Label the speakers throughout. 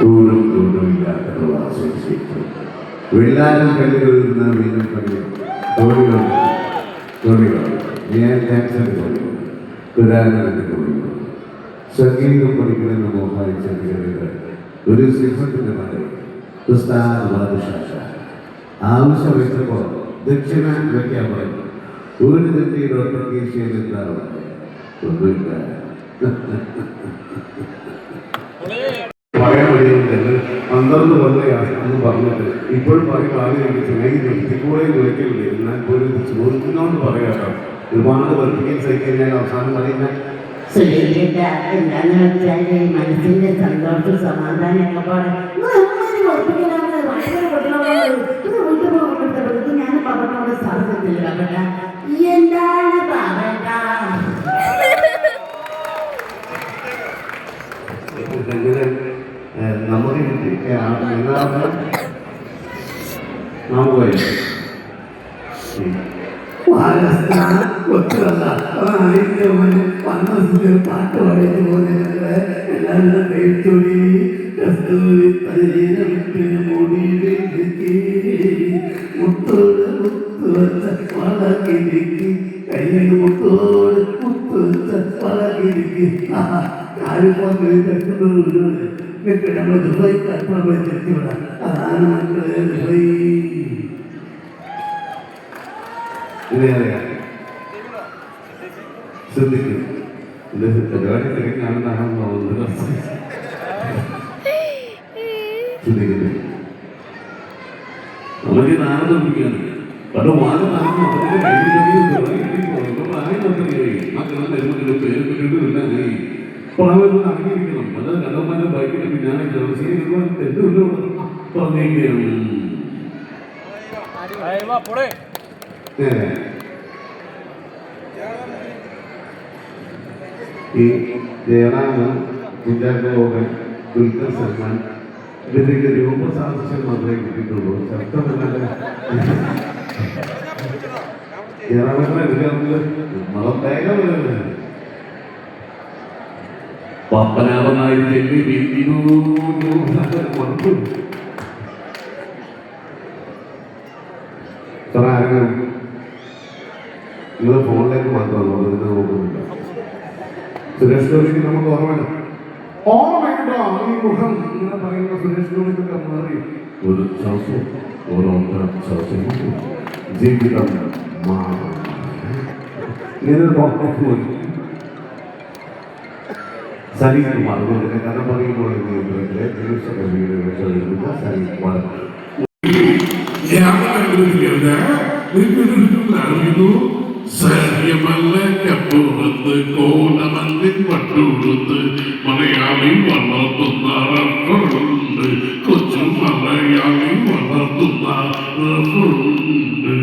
Speaker 1: കൂടും ഇല്ലാത്തത് ആശ്വസിക്കും വെള്ളാരം കല്ലുകളിൽ നിന്ന് വീണ്ടും കല്ല് തോണികളുണ്ട് തോണികളുണ്ട് ഞാൻ ജാക്സന്റെ തോണികളുണ്ട് തോണികളുണ്ട് സംഗീതം പഠിക്കണമെന്ന് മോഹായിച്ച കയറിയത് ഒരു സിംഹത്തിന്റെ ഉസ്താദ് ബാദുഷാ ആവശ്യം വെച്ചപ്പോൾ ദക്ഷിണ വയ്ക്കാൻ പറഞ്ഞു. ഒരു തെറ്റിയുടെ ഒട്ടക്കേശയിൽ എന്താണ് ഒന്നുമില്ല. വഴിയുണ്ട് പന്ത്രണ്ട് കൊല്ലയാണ് എന്ന് പറഞ്ഞിട്ട് ഇപ്പോഴും പറയും ആദ്യം എനിക്ക് ചെന്നൈ നിർത്തിക്കൂടെ വിളിക്കലുണ്ട് എന്നാൽ പോലും ഇത് ചോദിക്കുന്നോണ്ട് പറയാട്ടോ ഒരുപാട് വെറുപ്പിക്കാൻ സഹിക്കാൻ ഞാൻ അവസാനം
Speaker 2: പറയുന്ന എന്താന്ന് മനസ്സിന്റെ സന്തോഷം സമാധാനം ഒക്കെ പാടെ ഞാൻ പപ്പനോട് സാധിച്ചില്ല പപ്പ എന്താണ്
Speaker 1: എല്ലാവരും നാം പോയി.
Speaker 3: പാട്ട് പാടിയിട്ട് പോകുന്നത് എല്ലാവരും കൈത്തൊടി കസ്തൂരി തലീരമിട്ട് മുടിയിലേക്ക് മുത്തോട് മുത്ത് വച്ച വളകിരിക്ക് കയ്യിൽ മുത്തോട് മുത്ത് വച്ച വളകിരിക്ക് ആരും നമ്മൾ ദുബായ് കൽപ്പന പോയി തിരുത്തിവിടാം. അതാണ് മക്കളെ
Speaker 1: ഇതറിയാം ശ്രദ്ധിക്കും. ഇത് പരിപാടി തിരക്കാണെന്നാണ് തോന്നുന്നത്. ശ്രദ്ധിക്കുന്നത് നമുക്ക് നാളെ പിടിക്കാണ് പണ്ട് വാഴ നടന്നു അറിഞ്ഞിരിക്കണം അത് കണ്ടന്മാരെ ബൈക്കിന് പിന്നാലെ പറഞ്ഞിരിക്കുകയാണ് നേരെ ഈ ജയറാമൻ കുഞ്ചാക്കോവൻ ദുൽഖർ സൽമാൻ. ഇതിന്റെ രൂപസാദൃശ്യം മാത്രമേ കിട്ടിയിട്ടുള്ളൂ. ശബ്ദമല്ലാതെ ജയറാമിന്റെ വിചാരത്തിൽ നമ്മളെ വേഗം വരുന്നത് വീട്ടിനു മറക്കും സാറേ ആരെങ്കിലും നിങ്ങൾ ഫോണിലേക്ക് മാത്രമല്ല അതിന് നോക്കുന്നില്ല സുരേഷ് ഗോപിക്ക് നമുക്ക് ഓർമ്മയുണ്ട് ഓർമ്മയുണ്ടോ? ഈ മുഖം ഇങ്ങനെ പറയുന്ന സുരേഷ് ഗോപിക്കൊക്കെ മാറി. ഒരു ശ്വാസം ഓരോരുത്ത ശ്വാസം. ജീവിതം മാറും. ഇങ്ങനെ പുറത്തേക്ക് പോയി. സലീം കുമാർ ഇതിന്റെ കഥ പറയുമ്പോൾ ജീവിതത്തിലെ ദിവസകവിയുടെ വേഷം എഴുതുന്ന സലീം കുമാർ
Speaker 4: സര്യമല്ലപ്പുറത്ത് കോലമല്ലിൻ വട്ടുകൊടുത്ത് മലയാളി വളർത്തുന്ന റഫറുണ്ട് കൊച്ചു മലയാളി വളർത്തുന്ന റഫറുണ്ട്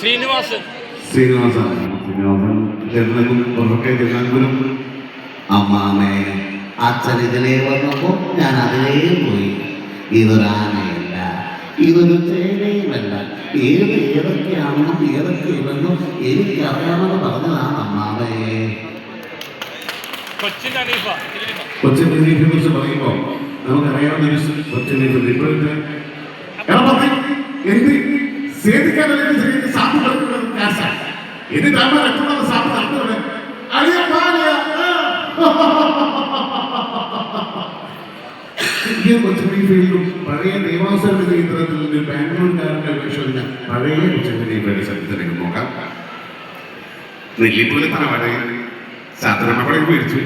Speaker 5: ശ്രീനിവാസൻ.
Speaker 1: ശ്രീനിവാസൻ. ശ്രീനിവാസൻ. ചെറുതും പുറക്കെ ചെന്നാലും
Speaker 6: അമ്മാമേ അച്ഛൻ ഇതിലേ വന്നപ്പോ ഞാൻ അതിലേ പോയി. ഇതൊരാനയല്ല ഇതൊരു ചേനയുമല്ല. ഏത് ഏതൊക്കെയാണെന്നും ഏതൊക്കെയില്ലെന്നും എനിക്കറിയാമെന്ന് പറഞ്ഞതാണ് അമ്മാമേ.
Speaker 5: കൊച്ചിൻ
Speaker 1: ദിലീപിനെ കുറിച്ച് പറയുമ്പോൾ നമുക്കറിയാവുന്ന ഒരു കൊച്ചിൻ ദിലീപ് ഇപ്പോഴത്തെ എടാ ശരിക്കും സാപ്പ് കളിക്കുന്നത് കാശാ ഇത് രാമ രക്തമുള്ള സാപ്പ് നടത്തുന്നത് അളിയ പാലിയ ഈ കൊച്ചിൻ ഫീൽഡും പഴയ ദേവാസുര കേന്ദ്രത്തിൽ നിന്ന് ബാംഗ്ലൂർക്കാരുടെ അപേക്ഷിച്ച് പഴയ കൊച്ചിൻ ദിലീപിന്റെ ശബ്ദത്തിലേക്ക് നോക്കാം. നെല്ലിപ്പൂര് തറവാട് സാധാരണപ്പടയിൽ മേടിച്ചു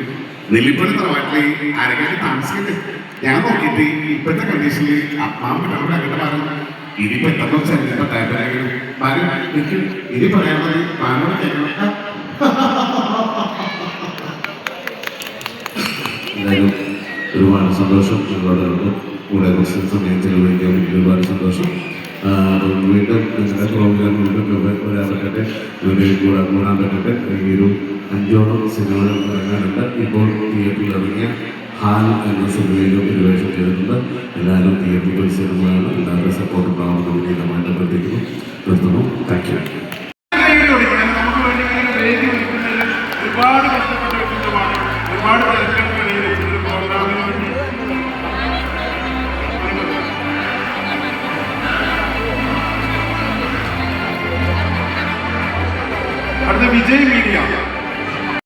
Speaker 1: നെല്ലിപ്പൂര് തറവാട്ടിൽ ആരെങ്കിലും താമസിക്കുന്നത്? ഞാൻ നോക്കിയിട്ട് ഇപ്പോഴത്തെ കണ്ടീഷനിൽ അമ്മാമ്മ നമ്മുടെ അങ്ങനെ പറഞ്ഞു എത്ര ദിവസം ഇനിയിപ്പോ ടൈപ്പായാലും ഭാര്യ എനിക്ക് ഇനി പറയാനുള്ളത് മാനോട് കേൾക്കണം ഒരുപാട് സന്തോഷം. ഒരുപാട് കൂടെ കുറച്ച് സമയം ചെലവഴിക്കാൻ വേണ്ടി ഒരുപാട് സന്തോഷം. വീണ്ടും നിങ്ങളുടെ പ്രോഗ്രാം വീണ്ടും വരാൻ പറ്റട്ടെ. ഇവിടെ കൂടാൻ കൂടാൻ പറ്റട്ടെ. ഈ ഒരു അഞ്ചോളം സിനിമകൾ ഇറങ്ങാനുണ്ട്. ഇപ്പോൾ തിയേറ്ററിൽ ഇറങ്ങിയ ഹാൽ എന്ന സിനിമയിലും പരിവേഷം ചെയ്തിട്ടുണ്ട്. എല്ലാവരും തിയേറ്ററിൽ സിനിമയാണ് എല്ലാവരുടെ സപ്പോർട്ട് ഉണ്ടാവണമെന്ന് വിനീതമായിട്ട് അഭ്യർത്ഥിക്കുന്നു. നിർത്തുന്നു. Thank you